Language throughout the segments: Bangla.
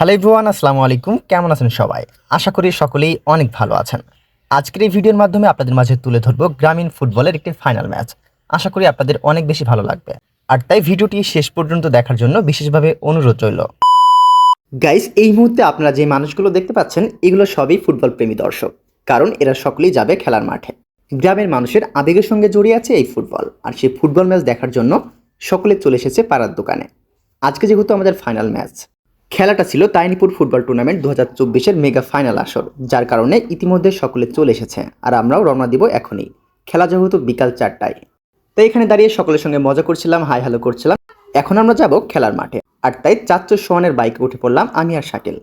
হ্যালো ইভরিওয়ান আসসালামু আলাইকুম। কেমন আছেন সবাই? আশা করি সকলেই অনেক ভালো আছেন। আজকের এই ভিডিওর মাধ্যমে আপনাদের মাঝে তুলে ধরবো গ্রামীণ ফুটবলের একটি ফাইনাল ম্যাচ। আশা করি আপনাদের অনেক বেশি ভালো লাগবে। আর তাই ভিডিওটি শেষ পর্যন্ত দেখার জন্য বিশেষভাবে অনুরোধ রইল। গাইস এই মুহূর্তে আপনারা যে মানুষগুলো দেখতে পাচ্ছেন, এগুলো সবই ফুটবল প্রেমী দর্শক। কারণ এরা সকলেই যাবে খেলার মাঠে। গ্রামের মানুষের আবেগের সঙ্গে জড়িয়ে আছে এই ফুটবল। আর সেই ফুটবল ম্যাচ দেখার জন্য সকলে চলে এসেছে পাড়ার দোকানে। আজকে যেহেতু আমাদের ফাইনাল ম্যাচ খেলাটা ছিল তাইনিপুর ফুটবল টুর্নামেন্ট দু হাজার চব্বিশের মেগা ফাইনাল আসর, যার কারণে ইতিমধ্যে সকলে চলে এসেছে, আর আমরাও রওনা দিব এখনই। খেলা যেহেতু বিকাল চারটায়। তাই এখানে দাঁড়িয়ে সকলের সঙ্গে মজা করছিলাম, হাই হ্যালো করছিলাম। এখন আমরা যাব খেলার মাঠে, আর তাই চাচ্চর সোহানের বাইকে উঠে পড়লাম আমি আর শাকিল।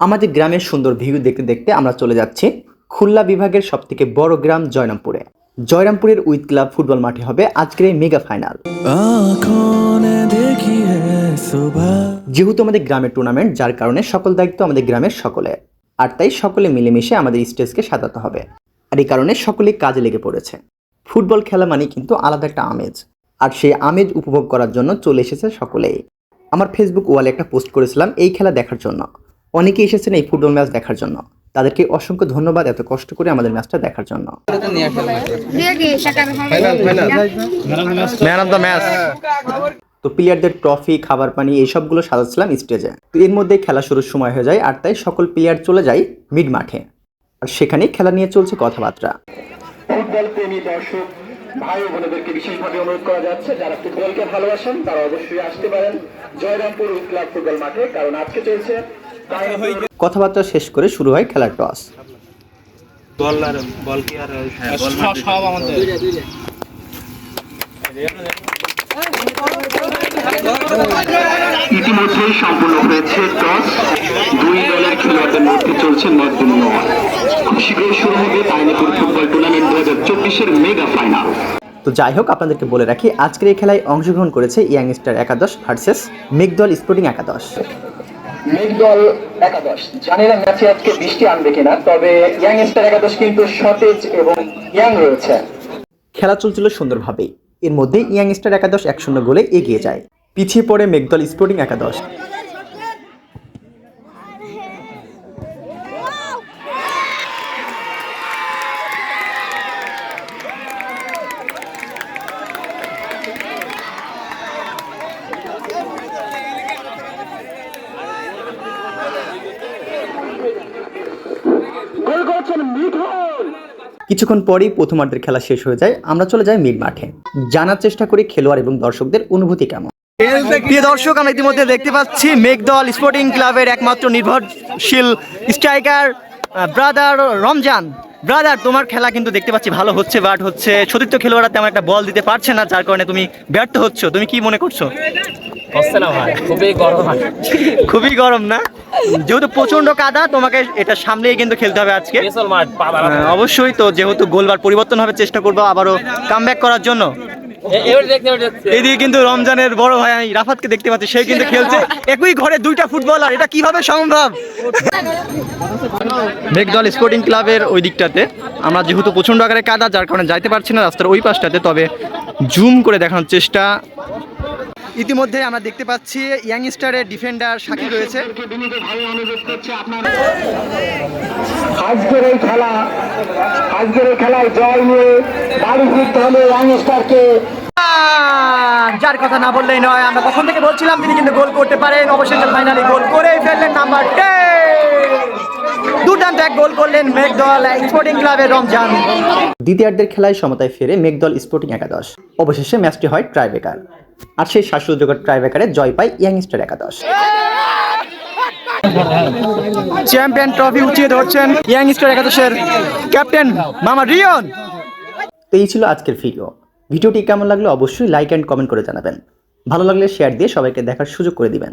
আমাদের গ্রামের সুন্দর ভিউ দেখতে দেখতে আমরা চলে যাচ্ছি খুলনা বিভাগের সবথেকে বড় গ্রাম জয়রামপুরে। জয়রামপুরের উইথ ক্লাব ফুটবল মাঠে হবে আজকের এই মেগা ফাইনাল। যেহেতু আমাদের গ্রামের টুর্নামেন্ট যার কারণে সকল দায়িত্ব আমাদের গ্রামের সকলে। আর তাই সকলে মিলেমিশে আমাদের স্টেজকে সাজাতে হবে। আর এই কারণে সকলে কাজে লেগে পড়েছে। ফুটবল খেলা মানে কিন্তু আলাদা একটা আমেজ। আর সেই আমেজ উপভোগ করার জন্য চলে এসেছে সকলেই। আমার ফেসবুক ওয়ালে একটা পোস্ট করেছিলাম এই খেলা দেখার জন্য। অনেকেই এসেছেন এই ফুটবল ম্যাচ দেখার জন্য। তাদেরকে অসংখ্য ধন্যবাদ এত কষ্ট করে আমাদের ম্যাচটা দেখার জন্য। ম্যান অফ দ্য ম্যাচ তো প্লেয়ারদের ট্রফি খাবার পানি এইসবগুলো সাজাচ্ছিলাম স্টেজে। তো এর মধ্যে খেলা শুরুর সময় হয়ে যায় আর তাই সকল প্লেয়ার চলে যায় মিড মাঠে আর সেখানেই খেলা নিয়ে চলছে কথাবার্তা। ফুটবল প্রেমী দর্শক ভাই ও বোনেদেরকে বিশেষভাবে অনুরোধ করা যাচ্ছে যারা ফুটবলকে ভালোবাসেন তারা অবশ্যই আসতে পারেন জয়রামপুর ক্লাব ফুটবল মাঠে কারণ আজকে চলছে কথাবার্তা শেষ করে শুরু হয় খেলার টস। ইতিমধ্যেই সম্পূর্ণ হয়েছে টস। দুই দলের খেলোয়াড়দের মধ্যে চলছে মত খুব শীঘ্রই শুরু হবে তাইনিপুর ফুটবল টুর্নামেন্ট দু হাজার চব্বিশের মেগা ফাইনাল। তো যাই হোক আপনাদেরকে বলে রাখি আজকের এই খেলায় অংশগ্রহণ করেছে ইয়াংস্টার একাদশ ভার্সেস মেঘদল স্পোর্টিং একাদশ। মেঘদল একাদশ। জানি না ম্যাচে আজকে বৃষ্টি আনবে কিনা, তবে ইয়াং স্টার একাদশ কিন্তু সতেজ এবং ইয়াং রয়েছে। খেলা চলছিল সুন্দরভাবে এর মধ্যে ইয়াং স্টার একাদশ এক শূন্য গোলে এগিয়ে যায়। পিছিয়ে পড়ে মেঘদল স্পোর্টিং একাদশ। মিঠুন কিছুক্ষণ পরেই প্রথমার্ধের খেলা শেষ হয়ে যায়। আমরা চলে যাই মিড মাঠে। জানার চেষ্টা করি খেলোয়াড় এবং দর্শকদের অনুভূতি কেমন? প্রিয় দর্শক আমরা ইতিমধ্যে দেখতে পাচ্ছি মেঘদল স্পোর্টিং ক্লাবের একমাত্র নির্ভরশীল স্ট্রাইকার ব্রাদার রমজান। ব্রাদার তোমার খেলা কিন্তু দেখতে পাচ্ছি ভালো হচ্ছে বাট হচ্ছে সতীর্থ খেলোয়াড়রা তেমন একটা বল দিতে পারছে না যার কারণে তুমি ব্যর্থ হচ্ছ। তুমি কি মনে করছ? হচ্ছে না ভাই খুবই গরম। খুবই গরম না? যেহেতু প্রচণ্ড কাদা তোমাকে এটা সামলেই কিন্তু খেলতে হবে আজকে। আহ, অবশ্যই তো যেহেতু গোলবার পরিবর্তন হবে চেষ্টা করব আবারও কাম করার জন্য। এদিকে কিন্তু রমজানের বড় ভাই আমি রাফাতকে দেখতে পাচ্ছি সে কিন্তু খেলছে। একই ঘরে দুইটা ফুটবলার এটা কীভাবে সম্ভব? মেঘদল স্পোর্টিং ক্লাবের ওই দিকটাতে। আমরা যেহেতু প্রচণ্ড আকারে কাদা যার কারণে যাইতে পারছি না রাস্তার ওই পাশটাতে তবে জুম করে দেখানোর চেষ্টা। ইতিমধ্যে আমরা দেখতে পাচ্ছি ইয়াংস্টারের ডিফেন্ডার শাকিল রয়েছে। আজকের এই খেলা আজকের এই খেলায় জয় নিয়ে বাড়ি ফিরতে হলে ইয়াং স্টারকে যার কথা না বললেই নয় আমরা কখন থেকে বলছিলাম তিনি কিন্তু গোল করতে পারেন। অবশেষে ফাইনালি গোল করেই ফেললেন নাম্বার দুর্দান্ত এক গোল করলেন মেঘদল স্পোর্টিং ক্লাবের রমজান। দ্বিতীয়ার্ধের খেলায় সমতায় ফিরে মেঘদল স্পোর্টিং একাদশ। অবশেষে ম্যাচটি হয় ট্রাইবেকার আর সেই শ্বাসরোধকর ট্রাইবেকারে জয় পায় ইয়াংস্টার একাদশ। চ্যাম্পিয়ন ট্রফি উঠিয়ে ধরছেন ইয়াংস্টার একাদশের ক্যাপ্টেন মামা রিয়ন। তো এই ছিল আজকের ভিডিও ভিডিওটি কেমন লাগল অবশ্যই লাইক অ্যান্ড কমেন্ট করে জানাবেন। ভালো লাগলে শেয়ার দিয়ে সবাইকে দেখার সুযোগ করে দিবেন।